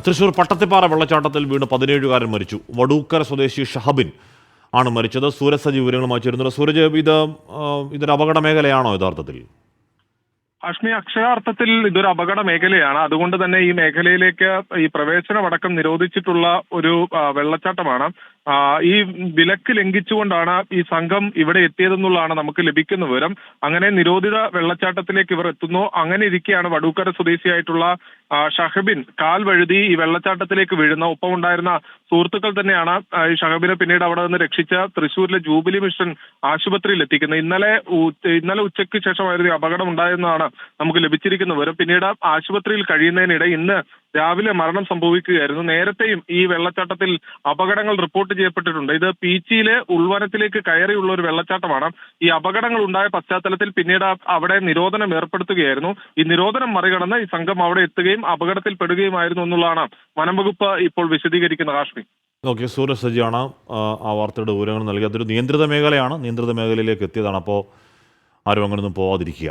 തൃശൂർ പട്ടത്തിപ്പാറ വെള്ളച്ചാട്ടത്തിൽ വീണ് പതിനേഴുകാരൻ മരിച്ചു. വടൂക്കര സ്വദേശി ഷഹബിൻ ആണ് മരിച്ചത്. സൂരജ് സജീവ് വിവരങ്ങളുമായി ചേരുന്നത് സൂരജ് ഇത് ഇതൊരു അപകട മേഖലയാണോ യഥാർത്ഥത്തിൽ? അഷ്മി അക്ഷരാർത്ഥത്തിൽ ഇതൊരു അപകട മേഖലയാണ്. അതുകൊണ്ട് തന്നെ ഈ മേഖലയിലേക്ക് ഈ പ്രവേശനമടക്കം നിരോധിച്ചിട്ടുള്ള ഒരു വെള്ളച്ചാട്ടമാണ്. ഈ വിലക്ക് ലംഘിച്ചുകൊണ്ടാണ് ഈ സംഘം ഇവിടെ എത്തിയതെന്നുള്ളതാണ് നമുക്ക് ലഭിക്കുന്ന വിവരം. അങ്ങനെ നിരോധിത വെള്ളച്ചാട്ടത്തിലേക്ക് ഇവർ എത്തുന്നു. അങ്ങനെ ഇരിക്കെയാണ് വടൂക്കര സ്വദേശിയായിട്ടുള്ള ഷഹബിൻ കാൽ വഴുതി ഈ വെള്ളച്ചാട്ടത്തിലേക്ക് വീഴുന്ന. ഒപ്പമുണ്ടായിരുന്ന സുഹൃത്തുക്കൾ തന്നെയാണ് ഈ ഷഹബിനെ പിന്നീട് അവിടെ നിന്ന് രക്ഷിച്ച തൃശ്ശൂരിലെ ജൂബിലി മിഷൻ ആശുപത്രിയിൽ എത്തിക്കുന്നത്. ഇന്നലെ ഇന്നലെ ഉച്ചയ്ക്ക് ശേഷമായിരുന്നു അപകടം ഉണ്ടായെന്നാണ് നമുക്ക് ലഭിച്ചിരിക്കുന്ന വിവരം. പിന്നീട് ആശുപത്രിയിൽ കഴിയുന്നതിനിടെ ഇന്ന് രാവിലെ മരണം സംഭവിക്കുകയായിരുന്നു. നേരത്തെയും ഈ വെള്ളച്ചാട്ടത്തിൽ അപകടങ്ങൾ റിപ്പോർട്ട് ചെയ്യപ്പെട്ടിട്ടുണ്ട്. ഇത് പീച്ചിയിലെ ഉൾവനത്തിലേക്ക് കയറിയുള്ള ഒരു വെള്ളച്ചാട്ടമാണ്. ഈ അപകടങ്ങൾ ഉണ്ടായ പശ്ചാത്തലത്തിൽ പിന്നീട് അവിടെ നിരോധനം ഏർപ്പെടുത്തുകയായിരുന്നു. ഈ നിരോധനം മറികടന്ന് ഈ സംഘം അവിടെ എത്തുകയും അപകടത്തിൽ പെടുകയുമായിരുന്നു എന്നുള്ളതാണ് വനം വകുപ്പ് ഇപ്പോൾ വിശദീകരിക്കുന്ന കാശ്മീർ ഓക്കെ സൂരജ് സജിയാണ് ആ, വാർത്തയുടെ വിവരങ്ങൾ നൽകിയത്. അതൊരു നിയന്ത്രിത മേഖലയാണ്. നിയന്ത്രിത മേഖലയിലേക്ക് എത്തിയതാണ്. അപ്പോൾ ആരും അങ്ങനെയൊന്നും പോവാതിരിക്കുക.